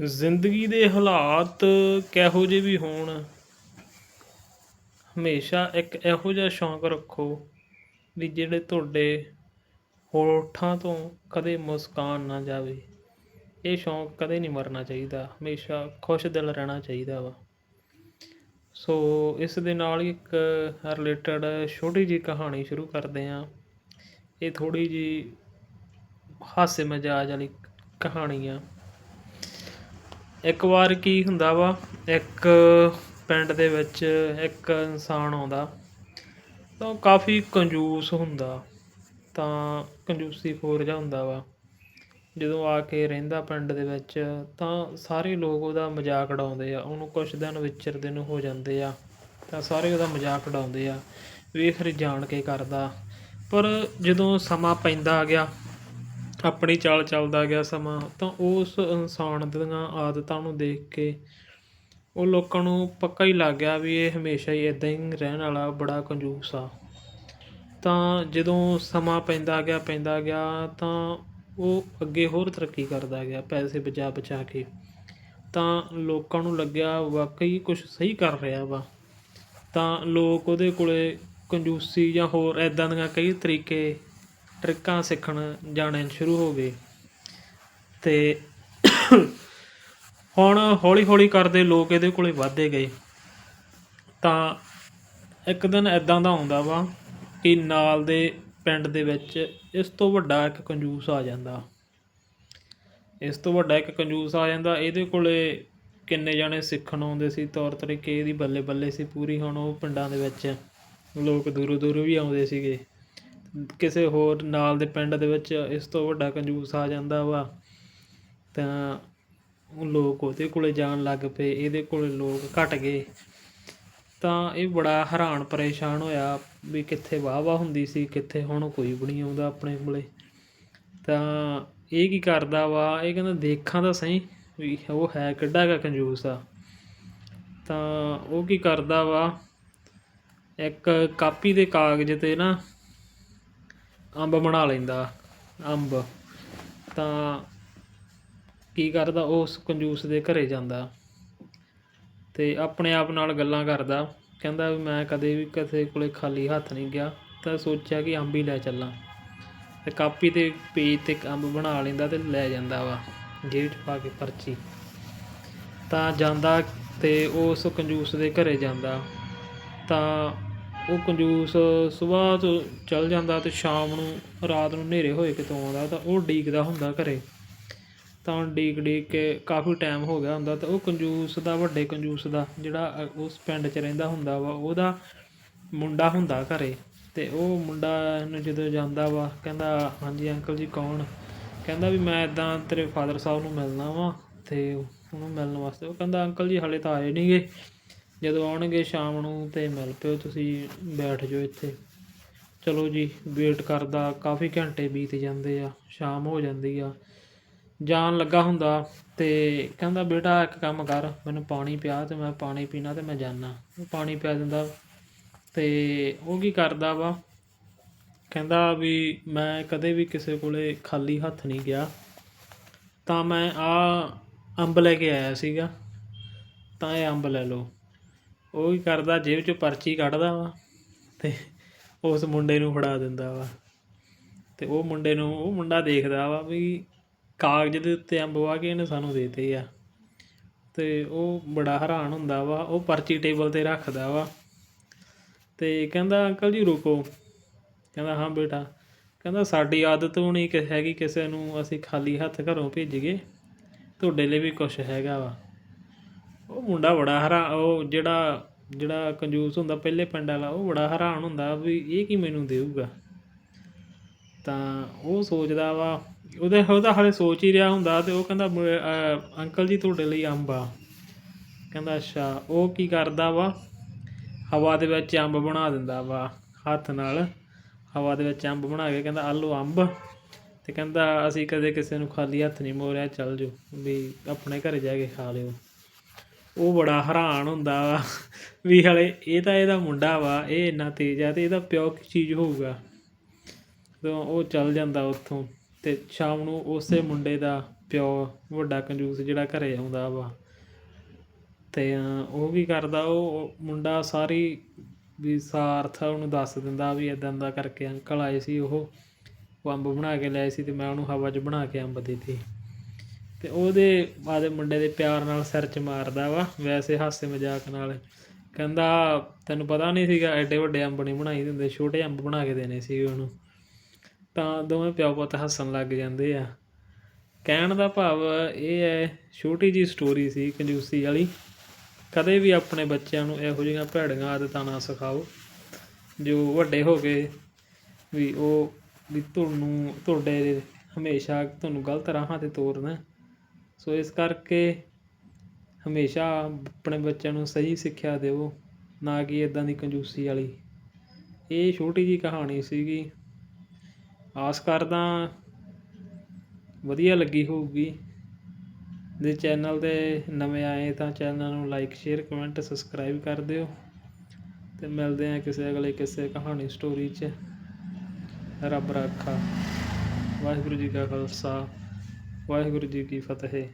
ਜ਼ਿੰਦਗੀ ਦੇ ਹਾਲਾਤ ਕਿਹੋ ਜਿਹੇ ਵੀ ਹੋਣ, ਹਮੇਸ਼ਾ ਇੱਕ ਇਹੋ ਜਿਹਾ ਸ਼ੌਂਕ ਰੱਖੋ ਵੀ ਜਿਹੜੇ ਤੁਹਾਡੇ ਹੋਠਾਂ ਤੋਂ ਕਦੇ ਮੁਸਕਾਨ ਨਾ ਜਾਵੇ। ਇਹ ਸ਼ੌਂਕ ਕਦੇ ਨਹੀਂ ਮਰਨਾ ਚਾਹੀਦਾ, ਹਮੇਸ਼ਾ ਖੁਸ਼ ਦਿਲ ਰਹਿਣਾ ਚਾਹੀਦਾ ਵਾ। ਸੋ ਇਸ ਦੇ ਨਾਲ ਹੀ ਇੱਕ ਰਿਲੇਟਡ ਛੋਟੀ ਜਿਹੀ ਕਹਾਣੀ ਸ਼ੁਰੂ ਕਰਦੇ ਹਾਂ। ਇਹ ਥੋੜੀ ਜਿਹੀ ਹਾਸੇ ਮਜ਼ਾਜ ਵਾਲੀ ਕਹਾਣੀ ਆ। ਇੱਕ ਵਾਰ ਕੀ ਹੁੰਦਾ ਵਾ? ਇੱਕ ਪਿੰਡ ਦੇ ਵਿੱਚ ਇੱਕ ਇਨਸਾਨ ਆਉਂਦਾ ਤਾਂ ਉਹ ਕਾਫੀ ਕੰਜੂਸ ਹੁੰਦਾ, ਤਾਂ ਕੰਜੂਸੀ ਖੋਰ ਜਿਹਾ ਹੁੰਦਾ ਵਾ। ਜਦੋਂ ਆ ਕੇ ਰਹਿੰਦਾ ਪਿੰਡ ਦੇ ਵਿੱਚ ਤਾਂ ਸਾਰੇ ਲੋਕ ਉਹਦਾ ਮਜ਼ਾਕ ਉਡਾਉਂਦੇ ਆ, ਉਹਨੂੰ ਕੁਛ ਦਿਨ ਵਿਚਰਦੇ ਨੂੰ ਹੋ ਜਾਂਦੇ ਆ, ਤਾਂ ਸਾਰੇ ਉਹਦਾ ਮਜ਼ਾਕ ਉਡਾਉਂਦੇ ਆ ਵੇਖ ਇਹ ਜਾਣ ਕੇ ਕਰਦਾ। ਪਰ ਜਦੋਂ ਸਮਾਂ ਪੈਂਦਾ ਆ ਗਿਆ ਆਪਣੀ ਚਾਲ ਚੱਲਦਾ ਗਿਆ ਸਮਾਂ, ਤਾਂ ਉਸ ਇਨਸਾਨ ਦੀਆਂ ਆਦਤਾਂ ਨੂੰ ਦੇਖ ਕੇ ਉਹ ਲੋਕਾਂ ਨੂੰ ਪੱਕਾ ਹੀ ਲੱਗ ਗਿਆ ਵੀ ਇਹ ਹਮੇਸ਼ਾ ਹੀ ਇਦਾਂ ਹੀ ਰਹਿਣ ਵਾਲਾ ਬੜਾ ਕੰਜੂਸ ਆ। ਤਾਂ ਜਦੋਂ ਸਮਾਂ ਪੈਂਦਾ ਗਿਆ ਪੈਂਦਾ ਗਿਆ, ਤਾਂ ਉਹ ਅੱਗੇ ਹੋਰ ਤਰੱਕੀ ਕਰਦਾ ਗਿਆ, ਪੈਸੇ ਬਚਾ ਬਚਾ ਕੇ। ਤਾਂ ਲੋਕਾਂ ਨੂੰ ਲੱਗਿਆ ਵਾਕਈ ਕੁਝ ਸਹੀ ਕਰ ਰਿਹਾ ਵਾ। ਤਾਂ ਲੋਕ ਉਹਦੇ ਕੋਲੇ ਕੰਜੂਸੀ ਜਾਂ ਹੋਰ ਐਦਾਂ ਦੀਆਂ ਕਈ ਤਰੀਕੇ ਟ੍ਰਿਕਾਂ ਸਿੱਖਣ ਜਾਣੇ ਸ਼ੁਰੂ ਹੋ ਗਏ। ਤੇ ਹੁਣ ਹੌਲੀ ਹੌਲੀ ਕਰਦੇ ਲੋਕ ਇਹਦੇ ਕੋਲੇ ਵੱਧਦੇ ਗਏ। ਤਾਂ ਇੱਕ ਦਿਨ ਐਦਾਂ ਦਾ ਆਉਂਦਾ ਵਾ ਕਿ ਨਾਲ ਦੇ ਪਿੰਡ ਦੇ ਵਿੱਚ ਇਸ ਤੋਂ ਵੱਡਾ ਇੱਕ ਕੰਜੂਸ ਆ ਜਾਂਦਾ। ਇਸ ਤੋਂ ਵੱਡਾ ਇੱਕ ਕੰਜੂਸ ਆ ਜਾਂਦਾ। ਇਹਦੇ ਕੋਲੇ ਕਿੰਨੇ ਜਾਣੇ ਸਿੱਖਣ ਆਉਂਦੇ ਸੀ, ਤੌਰ ਤਰੀਕੇ ਇਹਦੀ ਬੱਲੇ ਬੱਲੇ ਸੀ ਪੂਰੀ। ਹੁਣ ਉਹ ਪਿੰਡਾਂ ਦੇ ਵਿੱਚ ਲੋਕ ਦੂਰੋਂ ਦੂਰੋਂ ਵੀ ਆਉਂਦੇ ਸੀਗੇ। ਕਿਸੇ ਹੋਰ ਨਾਲ ਦੇ ਪਿੰਡ ਦੇ ਵਿੱਚ ਇਸ ਤੋਂ ਵੱਡਾ ਕੰਜੂਸ ਆ ਜਾਂਦਾ ਵਾ, ਤਾਂ ਲੋਕ ਉਹਦੇ ਕੋਲ ਜਾਣ ਲੱਗ ਪਏ, ਇਹਦੇ ਕੋਲ ਲੋਕ ਘਟ ਗਏ। ਤਾਂ ਇਹ ਬੜਾ ਹੈਰਾਨ ਪਰੇਸ਼ਾਨ ਹੋਇਆ ਵੀ ਕਿੱਥੇ ਵਾਹ ਵਾਹ ਹੁੰਦੀ ਸੀ, ਕਿੱਥੇ ਹੁਣ ਕੋਈ ਵੀ ਨਹੀਂ ਆਉਂਦਾ ਆਪਣੇ ਕੋਲੇ। ਤਾਂ ਇਹ ਕੀ ਕਰਦਾ ਵਾ, ਇਹ ਕਹਿੰਦਾ ਦੇਖਾਂ ਤਾਂ ਸਹੀ ਵੀ ਉਹ ਹੈ ਕਿੱਡਾ ਕੁ ਕੰਜੂਸ ਆ। ਤਾਂ ਉਹ ਕੀ ਕਰਦਾ ਵਾ, ਇੱਕ ਕਾਪੀ ਦੇ ਕਾਗਜ਼ ਤੇ ਨਾ ਅੰਬ ਬਣਾ ਲੈਂਦਾ, ਅੰਬ। ਤਾਂ ਕੀ ਕਰਦਾ ਉਸ ਕੰਜੂਸ ਦੇ ਘਰੇ ਜਾਂਦਾ ਤੇ ਆਪਣੇ ਆਪ ਨਾਲ ਗੱਲਾਂ ਕਰਦਾ। ਕਹਿੰਦਾ ਵੀ ਮੈਂ ਕਦੇ ਵੀ ਕਿਸੇ ਕੋਲੇ ਖਾਲੀ ਹੱਥ ਨਹੀਂ ਗਿਆ, ਤਾਂ ਸੋਚਿਆ ਕਿ ਅੰਬ ਹੀ ਲੈ ਚੱਲਾਂ। ਤੇ ਕਾਪੀ ਤੇ ਪੇਜ ਤੇ ਅੰਬ ਬਣਾ ਲੈਂਦਾ ਤੇ ਲੈ ਜਾਂਦਾ ਵਾ, ਜੇਬ 'ਚ ਪਾ ਕੇ ਪਰਚੀ। ਤਾਂ ਜਾਂਦਾ ਤੇ ਉਸ ਕੰਜੂਸ ਦੇ ਘਰੇ ਜਾਂਦਾ। ਤਾਂ ਉਹ ਕੰਜੂਸ ਸੁਬਾਹ ਤੋਂ ਚਲ ਜਾਂਦਾ ਅਤੇ ਸ਼ਾਮ ਨੂੰ, ਰਾਤ ਨੂੰ ਹਨੇਰੇ ਹੋਏ ਕਿਤੋਂ ਆਉਂਦਾ ਤਾਂ ਉਹ ਉਡੀਕਦਾ ਹੁੰਦਾ ਘਰ। ਤਾਂ ਉਡੀਕ ਡੀਕ ਕੇ ਕਾਫੀ ਟਾਈਮ ਹੋ ਗਿਆ ਹੁੰਦਾ ਤਾਂ ਉਹ ਕੰਜੂਸ ਦਾ, ਵੱਡੇ ਕੰਜੂਸ ਦਾ ਜਿਹੜਾ ਉਸ ਪਿੰਡ 'ਚ ਰਹਿੰਦਾ ਹੁੰਦਾ ਵਾ, ਉਹਦਾ ਮੁੰਡਾ ਹੁੰਦਾ ਘਰ। ਅਤੇ ਉਹ ਮੁੰਡਾ ਨੂੰ ਜਦੋਂ ਜਾਂਦਾ ਵਾ, ਕਹਿੰਦਾ, ਹਾਂਜੀ ਅੰਕਲ ਜੀ, ਕੌਣ? ਕਹਿੰਦਾ ਵੀ ਮੈਂ ਇੱਦਾਂ ਤੇਰੇ ਫਾਦਰ ਸਾਹਿਬ ਨੂੰ ਮਿਲਣਾ ਵਾ ਅਤੇ ਉਹਨੂੰ ਮਿਲਣ ਵਾਸਤੇ। ਉਹ ਕਹਿੰਦਾ ਅੰਕਲ ਜੀ, ਹਾਲੇ ਤਾਂ ਆਏ ਨਹੀਂ ਗੇ ਜਦੋਂ ਆਉਣਗੇ ਸ਼ਾਮ ਨੂੰ ਤਾਂ ਮਿਲ ਪਿਓ ਤੁਸੀਂ, ਬੈਠ ਜਾਓ ਇੱਥੇ। ਚਲੋ ਜੀ, ਵੇਟ ਕਰਦਾ, ਕਾਫੀ ਘੰਟੇ ਬੀਤ ਜਾਂਦੇ ਆ, ਸ਼ਾਮ ਹੋ ਜਾਂਦੀ ਆ। ਜਾਣ ਲੱਗਾ ਹੁੰਦਾ ਤੇ ਕਹਿੰਦਾ, ਬੇਟਾ, ਇੱਕ ਕੰਮ ਕਰ, ਮੈਨੂੰ ਪਾਣੀ ਪਿਆ ਤੇ ਮੈਂ ਪਾਣੀ ਪੀਣਾ ਤੇ ਮੈਂ ਜਾਣਾ ਪਾਣੀ ਪਿਆ ਦਿੰਦਾ ਤੇ ਉਹ ਕੀ ਕਰਦਾ ਵਾ? ਕਹਿੰਦਾ ਵੀ ਮੈਂ ਕਦੇ ਵੀ ਕਿਸੇ ਕੋਲੇ ਖਾਲੀ ਹੱਥ ਨਹੀਂ ਗਿਆ। ਤਾਂ ਮੈਂ ਆ ਅੰਬ ਲੈ ਕੇ ਆਇਆ ਸੀਗਾ। ਤਾਂ ਇਹ ਅੰਬ ਲੈ ਲਓ। ਉਹ ਕੀ ਕਰਦਾ, ਜੇਬ 'ਚੋਂ ਪਰਚੀ ਕੱਢਦਾ ਵਾ ਤੇ ਉਸ ਮੁੰਡੇ ਨੂੰ ਫੜਾ ਦਿੰਦਾ ਵਾ। ਤੇ ਉਹ ਮੁੰਡੇ ਨੂੰ, ਉਹ ਮੁੰਡਾ ਦੇਖਦਾ ਵਾ ਵੀ ਕਾਗਜ਼ ਦੇ ਉੱਤੇ ਅੰਬ ਵਾ ਕੇ ਇਹਨੇ ਸਾਨੂੰ ਦੇਤੇ ਆ। ਤੇ ਉਹ ਬੜਾ ਹੈਰਾਨ ਹੁੰਦਾ ਵਾ, ਉਹ ਪਰਚੀ ਟੇਬਲ ਤੇ ਰੱਖਦਾ ਵਾ। ਤੇ ਕਹਿੰਦਾ, ਅੰਕਲ ਜੀ ਰੁਕੋ। ਕਹਿੰਦਾ, ਹਾਂ ਬੇਟਾ। ਕਹਿੰਦਾ, ਸਾਡੀ ਆਦਤ ਹੋਣੀ ਕਿ ਹੈਗੀ ਕਿਸੇ ਨੂੰ, ਅਸੀਂ ਖਾਲੀ ਹੱਥ ਘਰੋਂ ਭੇਜੀਏ ਤੁਹਾਡੇ ਲਈ ਵੀ ਕੁਝ ਹੈਗਾ ਵਾ। ਉਹ ਮੁੰਡਾ ਬੜਾ ਹੈਰਾ, ਉਹ ਜਿਹੜਾ ਜਿਹੜਾ ਕੰਜੂਸ ਹੁੰਦਾ ਪਹਿਲੇ ਪਿੰਡ ਵਾਲਾ, ਉਹ ਬੜਾ ਹੈਰਾਨ ਹੁੰਦਾ ਵੀ ਇਹ ਕੀ ਮੈਨੂੰ ਦੇਊਗਾ। ਤਾਂ ਉਹ ਸੋਚਦਾ ਵਾ, ਉਹਦੇ, ਉਹਦਾ ਹਾਲੇ ਸੋਚ ਹੀ ਰਿਹਾ ਹੁੰਦਾ ਤੇ ਉਹ ਕਹਿੰਦਾ ਅੰਕਲ ਜੀ ਤੁਹਾਡੇ ਲਈ ਅੰਬ ਆ। ਕਹਿੰਦਾ, ਅੱਛਾ, ਉਹ ਕੀ ਕਰਦਾ ਵਾ? ਹਵਾ ਦੇ ਵਿੱਚ ਅੰਬ ਬਣਾ ਦਿੰਦਾ ਵਾ, ਹੱਥ ਨਾਲ। ਹਵਾ ਦੇ ਵਿੱਚ ਅੰਬ ਬਣਾ ਕੇ ਕਹਿੰਦਾ, ਆਲੂ ਅੰਬ। ਤੇ ਕਹਿੰਦਾ, ਅਸੀਂ ਕਦੇ ਕਿਸੇ ਨੂੰ ਖਾਲੀ ਹੱਥ ਨਹੀਂ ਮੋੜਿਆ ਚੱਲ ਜਾਓ, ਵੀ ਆਪਣੇ ਘਰੇ ਜਾ ਕੇ ਖਾ ਲਿਓ। ਉਹ ਬੜਾ ਹੈਰਾਨ ਹੁੰਦਾ ਵਾ। ਵੀ ਹਲੇ ਇਹ ਤਾਂ ਇਹਦਾ ਮੁੰਡਾ ਵਾ, ਇਹ ਇੰਨਾ ਤੇਜ਼ ਆ ਤੇ ਇਹਦਾ ਪਿਓ ਕੀ ਚੀਜ਼ ਹੋਊਗਾ? ਤਾਂ ਉਹ ਚੱਲ ਜਾਂਦਾ ਉੱਥੋਂ ਤੇ ਸ਼ਾਮ ਨੂੰ ਉਸੇ ਮੁੰਡੇ ਦਾ ਪਿਓ, ਵੱਡਾ ਕੰਜੂਸ ਜਿਹੜਾ ਘਰੇ ਆਉਂਦਾ ਵਾ। ਤੇ ਉਹ ਕੀ ਕਰਦਾ, ਉਹ ਮੁੰਡਾ ਸਾਰੀ ਵੀ ਸਾਰਥ ਉਹਨੂੰ ਦੱਸ ਦਿੰਦਾ ਵੀ ਇਦਾਂ ਦਾ ਕਰਕੇ ਅੰਕਲ ਆਏ ਸੀ, ਉਹ ਉਹ ਅੰਬ ਬਣਾ ਕੇ ਲਿਆਏ ਸੀ ਤੇ ਮੈਂ ਉਹਨੂੰ ਹਵਾ 'ਚ ਬਣਾ ਕੇ ਅੰਬ ਦਿੱਤੀ। ਤੇ ਉਹਦੇ ਆਦੇ ਮੁੰਡੇ ਦੇ ਪਿਆਰ ਨਾਲ ਸਿਰ 'ਚ ਮਾਰਦਾ ਵਾ, ਵੈਸੇ ਹਾਸੇ ਮਜ਼ਾਕ ਨਾਲ। ਕਹਿੰਦਾ, ਤੈਨੂੰ ਪਤਾ ਨਹੀਂ ਸੀਗਾ, ਐਡੇ ਵੱਡੇ ਅੰਬ ਨਹੀਂ ਬਣਾਈ ਦਿੰਦੇ, ਛੋਟੇ ਅੰਬ ਬਣਾ ਕੇ ਦੇਣੇ ਸੀ ਉਹਨੂੰ। ਤਾਂ ਦੋਵੇਂ ਪਿਓ ਪੁੱਤ ਹੱਸਣ ਲੱਗ ਜਾਂਦੇ ਆ। ਕਹਿਣ ਦਾ ਭਾਵ ਇਹ ਹੈ, ਛੋਟੀ ਜੀ ਸਟੋਰੀ ਸੀ ਕੰਜੂਸੀ ਵਾਲੀ। ਕਦੇ ਵੀ ਆਪਣੇ ਬੱਚਿਆਂ ਨੂੰ ਇਹੋ ਜਿਹੀਆਂ ਭੈੜੀਆਂ ਆਦਤਾਂ ਨਾ ਸਿਖਾਓ, ਜੋ ਵੱਡੇ ਹੋ ਕੇ ਵੀ ਉਹ ਵੀ ਤੁਹਾਨੂੰ, ਤੁਹਾਡੇ ਹਮੇਸ਼ਾ ਤੁਹਾਨੂੰ ਗਲਤ ਰਾਹਾਂ ਤੇ ਤੋਰਨਾ। ਸੋ ਇਸ ਕਰਕੇ ਹਮੇਸ਼ਾ ਆਪਣੇ ਬੱਚਿਆਂ ਨੂੰ ਸਹੀ ਸਿੱਖਿਆ ਦਿਓ, ਨਾ ਕਿ ਇੱਦਾਂ ਦੀ ਕੰਜੂਸੀ ਵਾਲੀ। ਇਹ ਛੋਟੀ ਜਿਹੀ ਕਹਾਣੀ ਸੀਗੀ। ਆਸ ਕਰਦਾ ਵਧੀਆ ਲੱਗੀ ਹੋਊਗੀ। ਜੇ ਚੈਨਲ ਦੇ ਨਵੇਂ ਆਏ ਤਾਂ ਚੈਨਲ ਨੂੰ ਲਾਈਕ, ਸ਼ੇਅਰ, ਕਮੈਂਟ, ਸਬਸਕ੍ਰਾਈਬ ਕਰ ਦਿਓ। ਤੇ ਮਿਲਦੇ ਆ ਕਿਸੇ ਅਗਲੇ ਕਿਸੇ ਕਹਾਣੀ ਸਟੋਰੀ 'ਚ। ਰੱਬ ਰਾਖਾ। ਵਾਹਿਗੁਰੂ ਜੀ ਕਾ ਖਾਲਸਾ। ਵਾਹਿਗੁਰੂ ਜੀ ਕੀ ਫਤਿਹ।